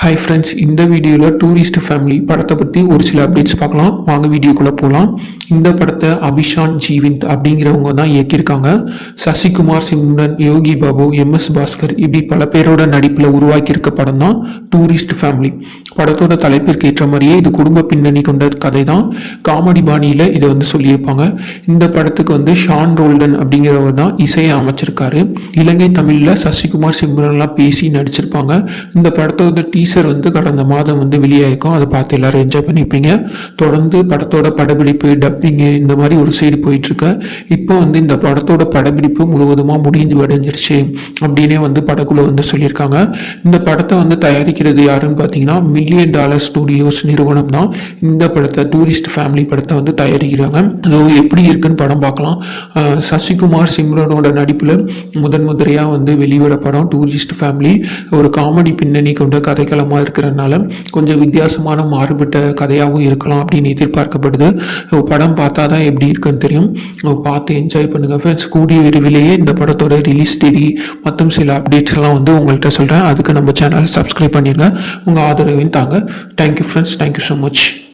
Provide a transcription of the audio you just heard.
Hi friends இந்த வீடியோவில் tourist family படத்தை பற்றி ஒரு சில அப்டேட்ஸ் பார்க்கலாம். வாங்க வீடியோக்குள்ளே போகலாம் இந்த படத்தை அபிஷான் ஜீவிந்த் அப்படிங்கிறவங்க தான் இயக்கியிருக்காங்க. சசிகுமார் சிம்ரன் யோகி பாபு எம்எஸ் பாஸ்கர் இப்படி பல பேரோட நடிப்பில் உருவாக்கியிருக்க படம் தான் டூரிஸ்ட் ஃபேமிலி படத்தோட தலைப்பிற்கு ஏற்ற மாதிரியே இது குடும்ப பின்னணி கொண்ட கதை தான். காமெடி பாணியில் இதை வந்து சொல்லியிருப்பாங்க. இந்த படத்துக்கு வந்து ஷான் ரோல்டன் அப்படிங்கிறவர் தான் இசையை அமைச்சிருக்காரு. இலங்கை தமிழில் சசிகுமார் சிம்ரன்லாம் பேசி நடிச்சிருப்பாங்க. இந்த படத்தோட டீசர் வந்து கடந்த மாதம் வந்து வெளியாயிருக்கும். அதை பார்த்து எல்லாரும் என்ஜாய் பண்ணியிருப்பீங்க. தொடர்ந்து படத்தோட படப்பிடிப்பு டப்பிங்கு இந்த மாதிரி ஒரு சைடு போயிட்டுருக்கு. இப்போ வந்து இந்த படத்தோட படப்பிடிப்பு முழுவதுமாக முடிஞ்சு அடைஞ்சிருச்சு அப்படின்னே வந்து படக்குழு வந்து சொல்லியிருக்காங்க. இந்த படத்தை வந்து தயாரிக்கிறது யாருன்னு பார்த்தீங்கன்னா மில்லியன் டாலர் ஸ்டூடியோஸ் நிறுவனம் தான். இந்த படத்தை டூரிஸ்ட் ஃபேமிலி படத்தை வந்து தயாரிக்கிறாங்க. அது எப்படி இருக்குன்னு படம் பார்க்கலாம். சசிகுமார் சிம்ரனோட நடிப்பில் முதன் முதலையாக வந்து வெளிவிட படம் டூரிஸ்ட் ஃபேமிலி ஒரு காமெடி பின்னணி கொண்ட கதைகள் கதைக்களமாக இருக்கிறதுனால கொஞ்சம் வித்தியாசமான மாறுபட்ட கதையாகவும் இருக்கலாம் அப்படின்னு எதிர்பார்க்கப்படுது. படம் பார்த்தா தான் எப்படி இருக்குன்னு தெரியும். பார்த்து என்ஜாய் பண்ணுங்கள் ஃப்ரெண்ட்ஸ் கூடிய விரைவிலேயே இந்த படத்தோட ரிலீஸ் தேதி மற்றும் சில அப்டேட்ஸ் எல்லாம் வந்து உங்கள்கிட்ட சொல்கிறேன் அதுக்கு நம்ம சேனலை சப்ஸ்கிரைப் பண்ணிடுங்க உங்கள் ஆதரவையும் தாங்க. Thank you friends thank you so much